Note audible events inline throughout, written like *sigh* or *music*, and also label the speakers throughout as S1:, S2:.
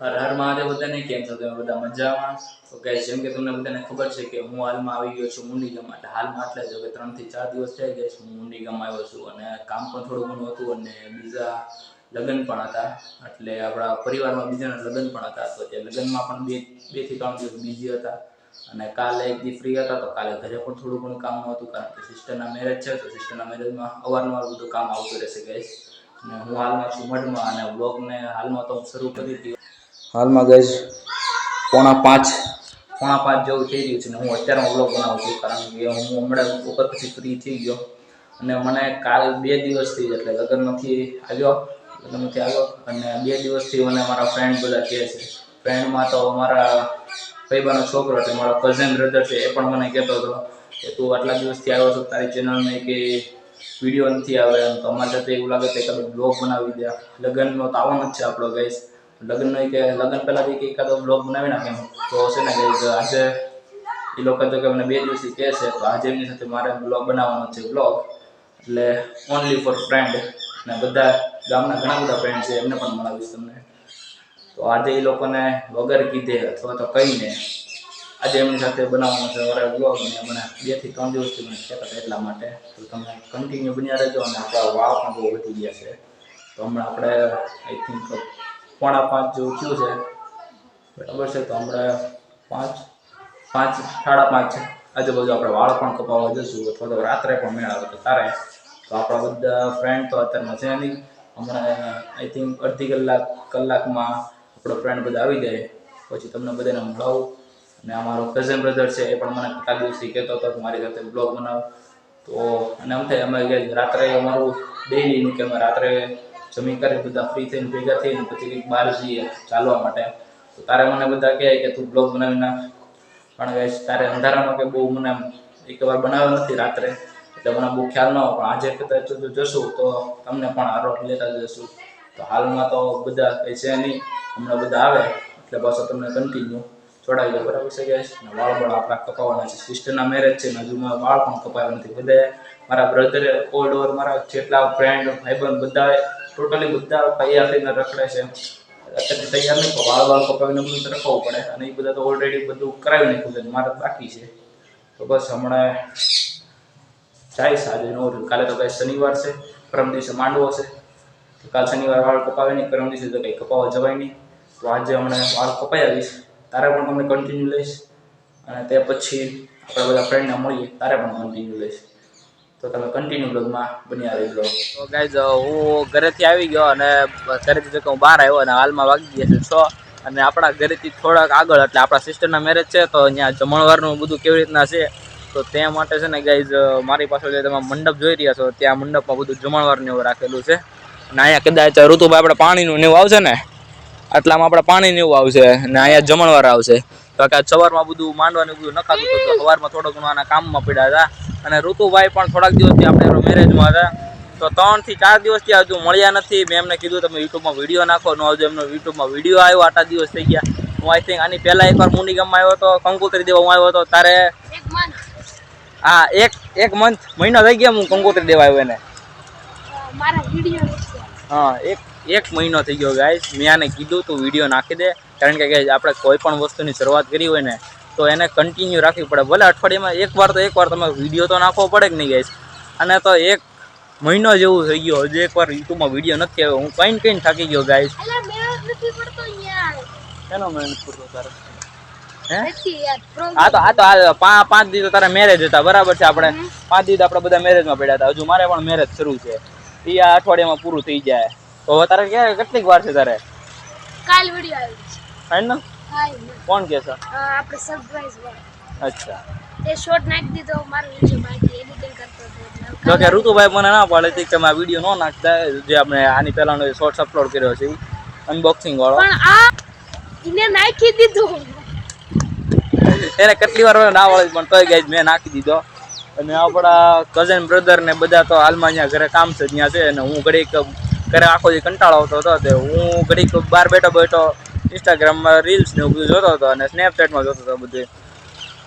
S1: હર હર મહાદેવ બધાને કેમ છો? તમે બધા મજામાં? તો guys, જેમ કે તમને બધાને ખબર છે કે હું હાલમાં આવી ગયો છું મુંડી એટલે હાલમાં એટલે જ કે ત્રણથી ચાર દિવસ થઈ ગયા હું મુંડીગામ આવ્યો છું. અને કામ પણ થોડું ઘણું હતું અને બીજા લગ્ન પણ હતા. એટલે આપણા પરિવારમાં બીજાના લગ્ન પણ હતા. તો તે લગ્નમાં પણ બે બેથી ત્રણ દિવસ બીજી હતા. અને કાલે એક દી ફ્રી હતા તો કાલે ઘરે પણ થોડું ઘણું કામ હતું કારણ કે સિસ્ટરના મેરેજ છે. તો સિસ્ટરના મેરેજમાં અવારનવાર બધું કામ આવતું રહેશે guys. અને હું હાલમાં છું મઢમાં અને બ્લોગને હાલમાં તો શરૂ કરી હતી હાલમાં ગઈ પોણા પાંચ. પોણા પાંચ જેવું થઈ ગયું છે ને હું અત્યારે વ્લોગ બનાવું છું, કારણ કે હું હમણાં ઉપર પછી ફ્રી થઈ ગયો. અને મને કાલ બે દિવસથી એટલે લગ્નમાંથી આવ્યો લગ્નમાંથી આવ્યો. અને બે દિવસથી મને મારા ફ્રેન્ડ બધા કહે છે. ફ્રેન્ડમાં તો મારા ભાઈબાનો છોકરો છે, મારો કઝન બ્રધર છે, એ પણ મને કહેતો હતો કે તું આટલા દિવસથી આવ્યો છો, તારી ચેનલને કે વીડિયો નથી આવે. એમ તો અમારે સાથે એવું લાગે કે તમે બ્લોગ બનાવી દે. લગ્નનો તો આવવાનો જ છે આપણો ગઈશ લગ્નનો કે લગ્ન પહેલાંથી કે એકાદો બ્લોગ બનાવી નાખે તો છે ને કે આજે એ લોકો તો કે મને બે દિવસથી કહે છે તો આજે એમની સાથે મારે બ્લોગ બનાવવાનો છે બ્લોગ એટલે ઓનલી ફોર ફ્રેન્ડ ને બધા ગામના ઘણા બધા ફ્રેન્ડ છે, એમને પણ મળાવીશ તમને. તો આજે એ લોકોને વગર કીધે અથવા તો કહીને આજે એમની સાથે બનાવવાનો છે મારે બ્લોગ ને મને બેથી ત્રણ દિવસથી મને કહેતા હતા એટલા માટે. તો તમે કન્ટિન્યુ બન્યા રહેજો અને આપણા વાળ પણ બહુ વધી ગયા છે. તો હમણાં આપણે આઈ થિંક પોણા પાંચ જેવું થયું છે. બરાબર છે, તો હમણાં પાંચ પાંચ, સાડા પાંચ આજુબાજુ આપણે વાળ પણ કપાવવા જઈશું, અથવા તો રાત્રે પણ મેળ આવે તો તારે. તો આપણા બધા ફ્રેન્ડ તો અત્યારમાં છે નહીં. હમણાં આઈ થિંક અડધી કલાક, કલાકમાં આપણો ફ્રેન્ડ બધા આવી જાય. પછી તમને બધાને મળાવું. અને અમારો કઝન બ્રધર છે, એ પણ મને કેટલા દિવસથી કહેતો હતો કે મારી સાથે બ્લોગ બનાવો. તો અને આમ થાય, અમે રાત્રે અમારું ડેઈલીનું કે અમે રાત્રે જમી કરી બધા ફ્રી થઈને ભેગા થઈને પછી કંઈક બહાર જઈએ ચાલવા માટે. તો તારે મને બધા કહે કે તું બ્લોગ બનાવી નાખ. પણ તારે અંધારામાં કે બહુ મને એક વાર બનાવ્યો નથી રાત્રે. એટલે મને બહુ ખ્યાલ ન હોય, પણ આજે કદાચ જશું તો તમને પણ આરોપ લેતા જશું. તો હાલમાં તો બધા કંઈ છે નહીં, હમણાં બધા આવે, એટલે પાછો તમને કન્ટિન્યુ છોડાવી દો બરાબર છે guys? અને વાળ પણ આપણા કપાવવાના છે. સિસ્ટરના મેરેજ છે ને હજુ મારા વાળ પણ કપાવ્યા નથી. બધા મારા બ્રધરે ઓલ્ડ ઓવર મારા જેટલા ફ્રેન્ડ ભાઈબંધ બધા ટોટલી બધા તૈયાર આપીને રખડે છે. અત્યારે તૈયાર નહીં વાળ વાળ પકાવીને બધું રખવું પડે. અને એ બધા તો ઓલરેડી બધું કરાવી નાખ્યું છે, મારે બાકી છે. તો બસ હમણાં જાય આજે નો કાલે તો કઈ શનિવાર છે, પરમ દિવસે માંડવો છે. તો કાલ શનિવાર વાળ કપાવે નહીં, પરમ દિવસે તો કંઈ કપાવવા જવાય નહીં. તો આજે હમણાં વાળ કપાઈ આવીશ. તારે પણ તમને કન્ટિન્યુ લઈશ. અને તે પછી આપણે બધા ફ્રેન્ડને મળીએ, તારે પણ કન્ટિન્યુ લઈશ. તો તમે કન્ટિન્યુ બ્લોગમાં આવી ગયો તો ગાઈઝ હું ઘરેથી આવી ગયો અને ઘરેથી જો હું બહાર આવ્યો અને હાલમાં વાગી ગયા છે છ અને આપણા ઘરેથી થોડાક આગળ, એટલે આપણા સિસ્ટરના મેરેજ છે, તો અહીંયા જમણવારનું બધું કેવી રીતના છે, તો તે માટે છે ને ગાઈઝ મારી પાસે જે તમે મંડપ જોઈ રહ્યા છો, ત્યાં મંડપમાં બધું જમણવારને એવું રાખેલું છે. અને અહીંયા કદાચ ઋતુભાઈ આપણે પાણીનું નેવું આવશે ને, આટલામાં આપણે પાણી એવું આવશે અને અહીંયા જમણવાર આવશે. તો કે સવારમાં બધું માંડવાનું બધું નખાતું હતું સવારમાં થોડો ઘણો આના કામમાં પડ્યા હતા. અને ઋતુભાઈ પણ થોડાક દિવસથી આપણે મેરેજમાં હતા. તો ત્રણથી ચાર દિવસથી હજુ મળ્યા નથી. મેં એમને કીધું તમે યુટ્યુબમાં વીડિયો નાખો. નો હજુ એમનો યુટ્યુબમાં વીડિયો આવ્યો આટલા દિવસ થઈ ગયા. હું આઈ થિંક આની પહેલા એકવાર મુંડી ગામમાં આવ્યો હતો કંકોત્રી દેવા હું આવ્યો હતો. તારે હા એક એક મંથ મહિનો થઈ ગયા હું કંકોત્રી દેવા આવ્યો એને. હા એક એક મહિનો થઈ ગયો ગાય મેં આને કીધું તું વીડિયો નાખી દે. કારણ કે આપણે કોઈ પણ વસ્તુની શરૂઆત કરી હોય ને તો એને કન્ટિન્યુ રાખવી પડે. ભલે અઠવાડિયામાં એક વાર તો એક વાર તમે વીડિયો તો નાખવો પડે કે નહીં ગાઈશ અને તો એક મહિનો જેવું થઈ ગયો. હજુ એકવાર યુટ્યુબમાં વીડિયો નથી આવ્યો. હું કઈ કઈ થાકી ગયો ગાઈશ
S2: અલા મેળ નથી પડતો યાર.
S1: એનો મહેનત પૂરતો તારે? આ તો આ તો આ પાંચ પાંચ દિવસ તારા મેરેજ હતા. બરાબર છે આપણે? પાંચ દિવસ આપણે બધા મેરેજમાં પડ્યા હતા. હજુ મારે પણ મેરેજ શરૂ છે. એ આ અઠવાડિયામાં પૂરું થઈ જાય. તો તારે ક્યારે કેટલીક વાર છે તારે?
S2: કાલ વીડિયો આવ્યો છે.
S1: ફાઇનલ
S2: હાય
S1: કોણ કે છે?
S2: આપણે સરપ્રાઈઝ હોય
S1: અચ્છા.
S2: એ શોર્ટ નાખી દીધો મારો વિડિયો બાકી એડિટિંગ કરતો હતો
S1: જો કે ઋતુભાઈ મને ના પાડે છે કે તમે આ વીડિયો ન નાખતા જે આપણે આની પહેલાનો શોર્ટ્સ અપલોડ કર્યો છે અનબોક્સિંગ વાળો.
S2: પણ આ ઇને નાખી દીધો.
S1: એને કેટલી વાર ના વાળી પણ તોય ગાઈઝ મેં નાખી દીધો. અને આપણા કઝન બ્રધર ને બધા તો હાલમાં અહીંયા ઘરે કામ છે ત્યાં છે અને હું ઘડીક ઘરે આખો જે કંટાળો આવતો હતો તે હું ઘડીક બહાર બેઠો બેઠો ઇન્સ્ટાગ્રામમાં રીલ્સ ને એવું બધું જોતો હતો અને સ્નેપચેટમાં જોતો હતો બધું.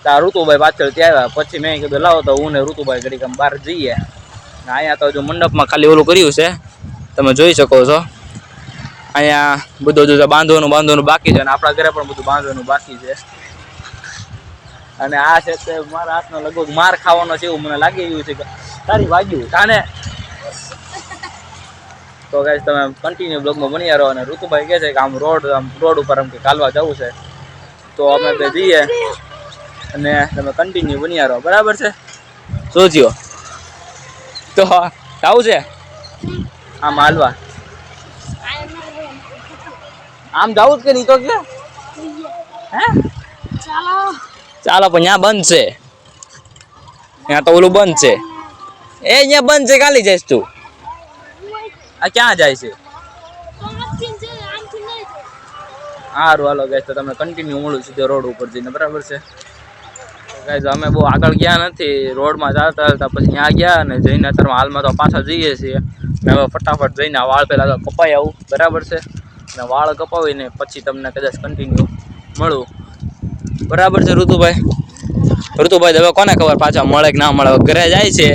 S1: ત્યાં ઋતુભાઈ પાછળ ત્યાં આવ્યા. પછી મેં કીધું, લાવો તો હું ને ઋતુભાઈ ઘડીક આમ બહાર જઈએ. ને અહીંયા તો હજુ મંડપમાં ખાલી ઓલું કર્યું છે. તમે જોઈ શકો છો. અહીંયા બધું જો બાંધવાનું બાંધવાનું બાકી છે અને આપણા ઘરે પણ બધું બાંધવાનું બાકી છે. અને આ છે તે મારા હાથનો લગભગ માર ખાવાનો છે એવું મને લાગી ગયું છે કે તારી વાગ્યું. તાને તો ગાઈસ તમે કન્ટિન્યુ બ્લોગમાં બની રહો અને ઋતુભાઈ કહે છે કે આમ રોડ આમ રોડ ઉપર આમ કે કાલવા જવું છે. તો અમે બે જઈએ અને તમે કન્ટિન્યુ બની રહો. બરાબર છે? જોજો તો આવું છે? આમ હાલવા. આમ જવું જ કે નહીં તો કે? હે?
S2: ચાલો.
S1: ચાલો પણ ત્યાં બંધ છે. ત્યાં તો ઓલું બંધ છે. એ અહીંયા બંધ છે કાલી જઈશ તું. આ ક્યાં જાય છે? સારું હાલો ગાય તો તમે કન્ટિન્યુ મળું સીધો રોડ ઉપર જઈને, બરાબર છે? ગાય અમે બહુ આગળ ગયા નથી, રોડમાં ચાલતા ચાલતા પછી ત્યાં ગયા અને જઈને અત્યારમાં હાલમાં તો પાછા જઈએ છીએ. હવે ફટાફટ જઈને આ વાળ પહેલાં તો કપાઈ આવું, બરાબર છે? અને વાળ કપાવીને પછી તમને કદાચ કન્ટિન્યુ મળું. બરાબર છે, ઋતુભાઈ? ઋતુભાઈ હવે કોને ખબર પાછા મળે કે ના મળે? ઘરે જાય છે.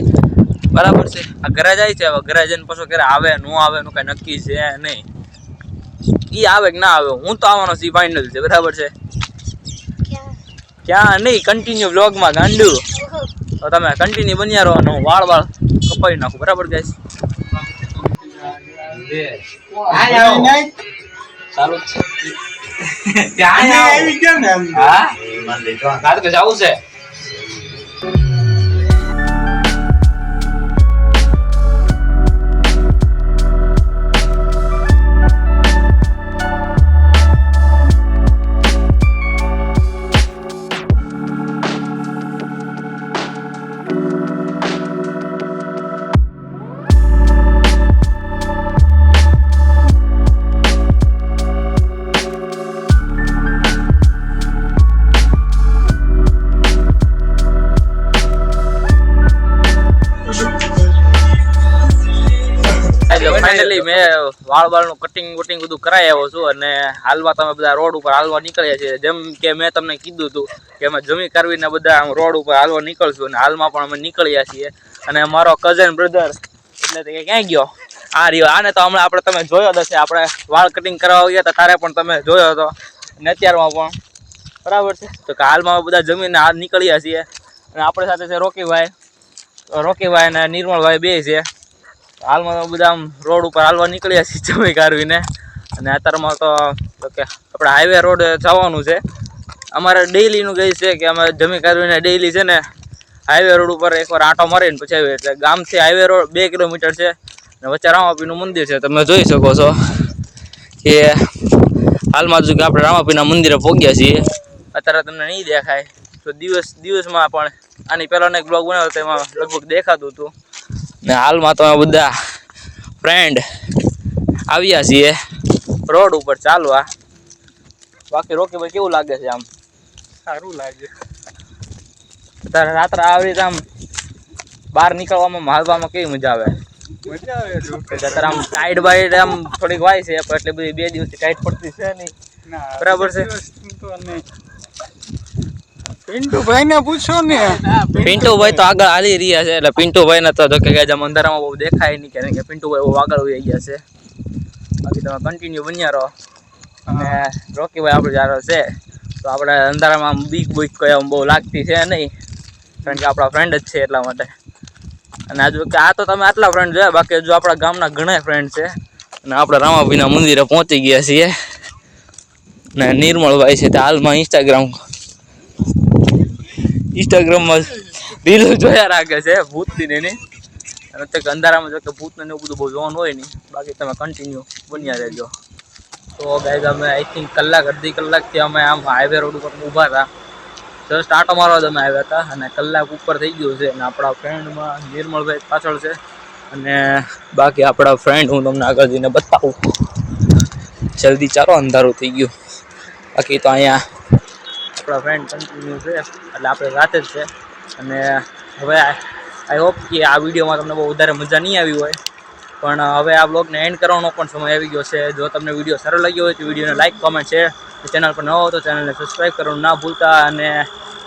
S1: બરાબર છે. આ ઘરે જાય છે હવે ઘરે જઈને પછી ઘરે આવે ન આવે એનું કાંઈ નક્કી છે નહીં. એ આવે કે ના આવે હું તો આવવાનો સી ફાઇનલ છે બરાબર છે.
S2: ક્યાં?
S1: નહીં કન્ટિન્યુ વ્લોગમાં ગાંડુ. તો તમે કન્ટિન્યુ બન્યા રહો અને હું વાળ વાળ કપાવી નાખું બરાબર ગાઈસ ચાલુ. *laughs* છે ત્યાં આવો. હા? તારે તો જવું છે? વાળ વાળનું કટિંગ વટિંગ બધું કરાવી આવ્યો છું અને હાલમાં તમે બધા રોડ ઉપર હાલવા નીકળ્યા છીએ. જેમ કે મેં તમને કીધું હતું કે અમે જમી કરવીને બધા આમ રોડ ઉપર હાલવા નીકળશું અને હાલમાં પણ અમે નીકળ્યા છીએ. અને મારો કઝન બ્રધર એટલે કે ક્યાં ગયો? આ રહ્યો. આને તો હમણાં આપણે તમે જોયો જ હશે. આપણે વાળ કટિંગ કરાવવા ગયા હતા, તારે પણ તમે જોયો હતો. અને અત્યારમાં પણ બરાબર છે. તો કે હાલમાં બધા જમીને હાલ નીકળ્યા છીએ. અને આપણી સાથે છે રોકીભાઈ. રોકીભાઈ અને નિર્મળભાઈ બે છે. હાલમાં બધા આમ રોડ ઉપર હાલવા નીકળ્યા છીએ જમી કાઢવીને. અને અત્યારમાં તો કે આપણે હાઈવે રોડ જવાનું છે. અમારે ડેઈલીનું કહે છે કે અમે જમી કાઢવીને ડેઈલી છે ને હાઈવે રોડ ઉપર એકવાર આંટો મારીને પછી આવ્યો એટલે ગામથી હાઈવે રોડ બે કિલોમીટર છે અને વચ્ચે રામાપીનું મંદિર છે. તમે જોઈ શકો છો કે હાલમાં જો આપણે રામાપીના મંદિરે પહોંચ્યા છીએ. અત્યારે તમને નહીં દેખાય. તો દિવસ, દિવસમાં પણ આની પહેલાંનો એક બ્લોગ બનાવ્યો તો એમાં લગભગ દેખાતું હતું. ને હાલમાં તો અમે બધા ફ્રેન્ડ આવ્યા છીએ રોડ ઉપર ચાલવા. બાકી રોકી ભાઈ કેવું લાગે છે આમ?
S3: સારું લાગે.
S1: તારે રાત્રે આવી રીતે આમ બહાર નીકળવામાં હાલવામાં કેવી મજા આવે?
S3: મજા આવે
S1: આમ ટાઈટ બાઈટ આમ થોડીક વાય છે પણ એટલી બધી બે દિવસથી ટાઈટ પડતી છે નહીં. બરાબર છે.
S3: પિન્ટુભાઈ ને પૂછો ને.
S1: પિન્ટુભાઈ તો આગળ હાલી રહ્યા છે એટલે પિન્ટુભાઈ ને તો જો કે ગાય અંધારામાં બહુ દેખાય નહીં કારણ કે પિન્ટુભાઈ બહુ આગળ વહી ગયા છે. બાકી તમે કન્ટિન્યુ બન્યા રહો. અને રોકીભાઈ આપણે જ્યારે છે તો આપણે અંધારામાં બીક બીક કઈ બહુ લાગતી છે નહીં કારણ કે આપણા ફ્રેન્ડ જ છે એટલા માટે. અને આજુ કે આ તો તમે આટલા ફ્રેન્ડ જોયા બાકી જો આપણા ગામના ઘણા ફ્રેન્ડ છે. અને આપણે રામાભીના મંદિરે પહોંચી ગયા છીએ. ને નિર્મળભાઈ છે તે હાલમાં ઇન્સ્ટાગ્રામ ઇન્સ્ટાગ્રામમાં રીલો જોયા રાખે છે ભૂતની ને એની. અને અત્યારે અંધારામાં જો કે ભૂતને એવું બધું બહુ જોવાનું હોય નહીં. બાકી તમે કન્ટિન્યુ બન્યા રહેજો. તો ગાઈઝ અમે આઈ થિંક કલાક, અડધી કલાકથી અમે આમ હાઈવે રોડ ઉપર ઊભા હતા. જસ્ટ આટો મારવા અમે આવ્યા હતા અને કલાક ઉપર થઈ ગયું છે અને આપણા ફ્રેન્ડમાં નિર્મળભાઈ પાછળ છે. અને બાકી આપણા ફ્રેન્ડ હું તમને આગળ જઈને બતાવું. જલ્દી ચાલો, અંધારું થઈ ગયું. બાકી તો અહીંયા આપણા ફ્રેન્ડ કન્ટિન્યુ છે. એટલે આપણે રાતે જ છે. અને હવે આઈ હોપ કે આ વિડીયોમાં તમને બહુ વધારે મજા નહીં આવી હોય. પણ હવે આ બ્લોગને એન્ડ કરવાનો પણ સમય આવી ગયો છે. જો તમને વીડિયો સારો લાગ્યો હોય તો વિડીયોને લાઇક કોમેન્ટ શેર ચેનલ પર ન હો તો ચેનલને સબસ્ક્રાઈબ કરવાનું ના ભૂલતા. અને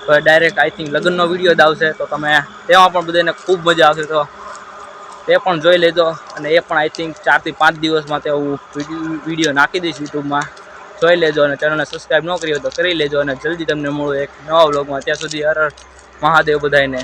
S1: ડાયરેક્ટ આઈ થિંક લગ્નનો વીડિયો જ આવશે. તો તમે તેમાં પણ બધાને ખૂબ મજા આવશે. તો તે પણ જોઈ લેજો. અને એ પણ આઈ થિંક ચારથી પાંચ દિવસમાં તે હું વીડિયો નાખી દઈશ યુટ્યુબમાં જોઈ લેજો અને ચેનલને સબસ્ક્રાઈબ ન કરી હોય તો કરી લેજો અને જલ્દી તમને મળું એક નવા વ્લોગમાં ત્યાં સુધી હર મહાદેવ બધાને